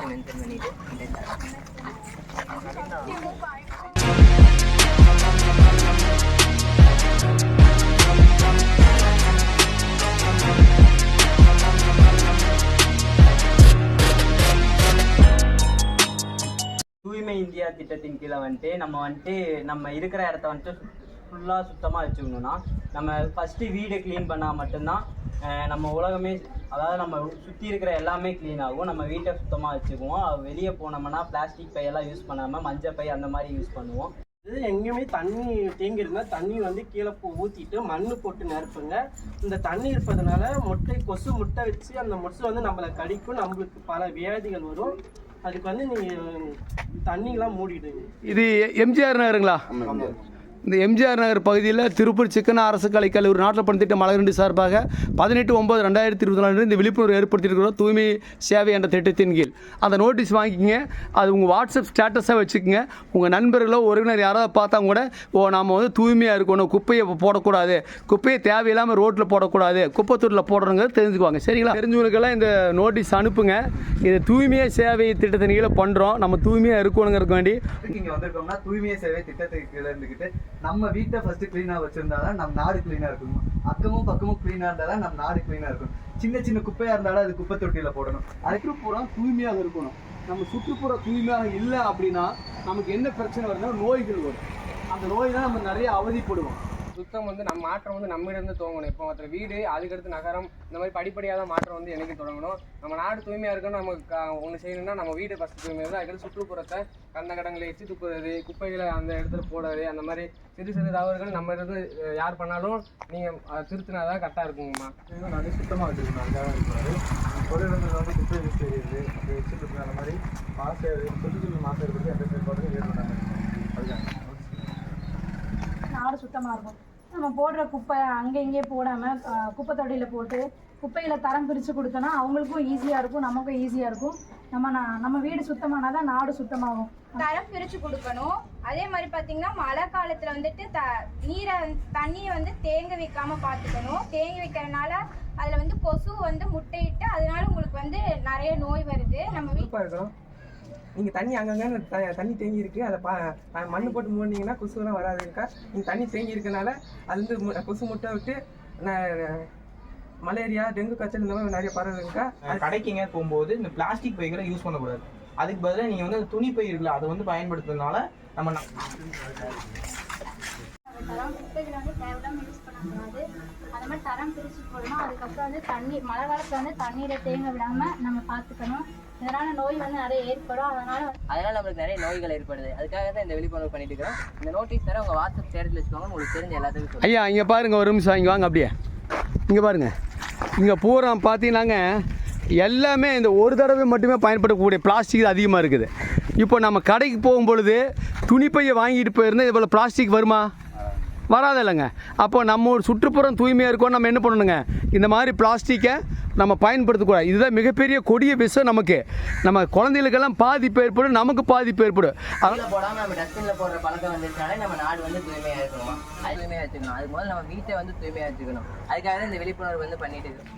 Mention பண்ணிட்டு தூய்மை India திட்டத்தின் கீழே வந்துட்டு நம்ம வந்துட்டு நம்ம இருக்கிற இடத்த வந்துட்டு ஃபுல்லாக சுத்தமாக வச்சுக்கணும்னா நம்ம ஃபஸ்ட்டு வீடை க்ளீன் பண்ணால் மட்டும்தான் நம்ம உலகமே அதாவது நம்ம சுற்றி இருக்கிற எல்லாமே க்ளீன் ஆகும். நம்ம வீட்டை சுத்தமாக வச்சுக்குவோம். வெளியே போனோம்னா பிளாஸ்டிக் பையெல்லாம் யூஸ் பண்ணாமல் மஞ்சள் பை அந்த மாதிரி யூஸ் பண்ணுவோம். இது எங்கேயுமே தண்ணி தேங்கி இருந்தா தண்ணி வந்து கீழே போ ஊற்றிட்டு மண் போட்டு நிரப்புங்க. இந்த தண்ணி இருப்பதனால முட்டை கொசு முட்டை வச்சு அந்த முட்டை வந்து நம்மளை கடிக்கும். நம்மளுக்கு பல வியாதிகள் வரும். அதுக்கு வந்து நீங்கள் தண்ணியெலாம் மூடிடுங்க. இது எம்ஜிஆர் நகருங்களா? இந்த எம்ஜிஆர் நகர் பகுதியில் திருப்பூர் சிக்கன அரசு கலை கல்லூரி நாட்டில் பணித்திட்ட மலரண்டி சார்பாக பதினெட்டு ஒம்பது ரெண்டாயிரத்தி இருபத்தி நாலு இந்த விழிப்புணர்வு ஏற்படுத்தியிருக்கிறோம். தூய்மை சேவை என்ற திட்டத்தின் கீழ். அந்த நோட்டீஸ் வாங்கிக்கிங்க. அது உங்கள் வாட்ஸ்அப் ஸ்டேட்டஸாக வச்சுக்கோங்க. உங்கள் நண்பர்களோ உறவினர் யாராவது பார்த்தா கூட ஓ நாம் வந்து தூய்மையாக இருக்கணும். குப்பையை போடக்கூடாது. குப்பையை தேவையில்லாமல் ரோட்டில் போடக்கூடாது. குப்பைத்தூரில் போடுறவங்க தெரிஞ்சுக்குவாங்க. சரிங்களா? தெரிஞ்சவங்களுக்கெல்லாம் இந்த நோட்டீஸ் அனுப்புங்க. இது தூய்மையை சேவை திட்டத்தின் கீழே பண்ணுறோம் நம்ம தூய்மையாக இருக்கணுங்கிறதுக்கு வேண்டி. இங்கே வந்திருக்கோம்னா தூய்மையை சேவை திட்டத்துக்கு கீழே இருந்துக்கிட்டு நம்ம வீட்டை ஃபர்ஸ்ட் கிளீனா வச்சிருந்தாதான் நம்ம நாடு கிளீனா இருக்கணும் அக்கமும் பக்கமும் கிளீனா இருந்தாதான் நம்ம நாடு கிளீனா இருக்கும். சின்ன சின்ன குப்பையா இருந்தாலும் அது குப்பை தொட்டியில போடணும். சுற்றுப்புறம் தூய்மையாக இருக்கணும். நம்ம சுற்றுப்புற தூய்மையாக இல்லை அப்படின்னா நமக்கு என்ன பிரச்சனை வருதுன்னா நோய்கள் வரும். அந்த நோய் தான் நம்ம நிறைய அவதிப்படுவோம். சுத்தம் வந்து நம்ம மாற்றம் வந்து நம்ம இருந்து துவங்கணும். இப்போ மற்ற வீடு அதுக்கடுத்து நகரம் இந்த மாதிரி படிப்படியாக தான் மாற்றம் வந்து என்னைக்கு தொடங்கணும். நம்ம நாடு தூய்மையாக இருக்கணும் நமக்கு ஒன்று செய்யணும்னா நம்ம வீடு ஃபஸ்ட்டு தூய்மையாக இருக்குது அதுக்கடுத்து சுற்றுப்புறத்தை கண்ட கடங்களை எச்சு துப்புறது குப்பைகளை அந்த இடத்துல போடுறது அந்த மாதிரி சிறு சிறு தவறுகள் நம்ம இருந்து யார் பண்ணாலும் நீங்கள் திருத்தினா தான் கரெக்டாக இருக்குங்கம்மா. நிறைய சுத்தமா வச்சிருக்கணும். அதுக்காக இருக்கிறாரு ஒரு இடத்துல வந்து குப்பை வச்சு தெரியுது அப்படி வச்சுட்டு அந்த மாதிரி மாசு சுற்றுச்சூழல் மாசு இருக்கிறது எந்த செயல்பாடுகளும் ஏற்படாங்க அதுக்காக நாடு சுத்தமாக இருக்கும் நம்ம போடுற குப்பை அங்கே இங்கே போடாமல் குப்பை தொட்டியில் போட்டு குப்பைகளை தரம் பிரித்து கொடுத்தோன்னா அவங்களுக்கும் ஈஸியாக இருக்கும் நமக்கும் ஈஸியாக இருக்கும். நம்ம நா- நம்ம வீடு சுத்தமானால் தான் நாடு சுத்தமாகும். தரம் பிரிச்சு கொடுக்கணும். அதே மாதிரி பாத்தீங்கன்னா மழை காலத்துல வந்துட்டு த நீரை வந்து- தண்ணியை வந்து தேங்க வைக்காம பாத்துக்கணும். தேங்க வைக்கிறதுனால அதுல வந்து கொசு வந்து முட்டையிட்டு அதனால உங்களுக்கு வந்து நிறைய நோய் வருது. நம்ம வீட்டு சூப்பராக இருக்கும் நீங்கள் தண்ணி அங்கங்கே த- தண்ணி தேங்கி இருக்கு அதை பா மண்ணு போட்டு மூடினீங்கன்னா கொசுவெல்லாம் வராதுக்கா. நீங்கள் தண்ணி தேங்கி இருக்கனால அது வந்து மு- கொசு முட்டை விட்டு ந- மலேரியா டெங்கு காய்ச்சல் இந்த மாதிரி நிறைய பரவுதுக்கா கடைக்குங்க போகும்போது இந்த பிளாஸ்டிக் பைகளை யூஸ் பண்ணக்கூடாது. அதுக்கு பதிலாக நீங்கள் வந்து துணி பை இருக்குல்ல அதை வந்து பயன்படுத்துறதுனால நம்ம தரம் குப்பைகளை வந்து தேவையில்லாம யூஸ் பண்ணக்கூடாது. அது மாதிரி தரம் பிரிச்சு போடணும். அதுக்கப்புறம் வந்து தண்ணி மழை காலத்துல வந்து தண்ணீரை தேங்க விடாம நம்ம பார்த்துக்கணும். இதனால நோய் வந்து நிறைய ஏற்படும். அதனால அதனால நம்மளுக்கு நிறைய நோய்கள் ஏற்படுது. அதுக்காக தான் இந்த விழிப்புணர்வு பண்ணிட்டு இருக்கிறோம். இந்த நோட்டீஸ் தர உங்க வாட்ஸ்அப் ஸ்டேட்டஸ்ல வச்சுக்கோங்க. உங்களுக்கு தெரிஞ்ச எல்லாத்துக்கும் சொல்லுங்க. ஐயா இங்கே பாருங்க. ஒரு நிமிஷம். இங்கே வாங்க அப்படியே. இங்கே பாருங்க. இங்கே பூரா பார்த்தீங்கன்னாங்க எல்லாமே இந்த ஒரு தடவை மட்டுமே பயன்படுத்தக்கூடிய பிளாஸ்டிக் அதிகமாக இருக்குது. இப்போ நம்ம கடைக்கு போகும் பொழுது துணிப்பையை வாங்கிட்டு போயிருந்தா இது போல் பிளாஸ்டிக் வருமா? வராது இல்லைங்க அப்போ நம்ம சுற்றுப்புறம் தூய்மையாக இருக்கோம் நம்ம என்ன பண்ணணுங்க? இந்த மாதிரி பிளாஸ்டிக்கை நம்ம பயன்படுத்தக்கூடாது. இதுதான் மிகப்பெரிய கொடிய விஷயம் நமக்கு. நம்ம குழந்தைகளுக்கெல்லாம் பாதிப்பு ஏற்படும் நமக்கு பாதிப்பு ஏற்படும். அதெல்லாம் போடாமல் நம்ம டஸ்ட்பின்ல போடுற பழக்கம் வந்துருச்சுனாலே நம்ம நாடு வந்து தூய்மையாக இருக்கணுமா? அது தூய்மையா வச்சுக்கணும். அது முதல்ல நம்ம வீட்டை வந்து தூய்மையாக வச்சுக்கணும். அதுக்காக தான் இந்த விழிப்புணர்வு வந்து பண்ணிட்டு இருக்கோம்.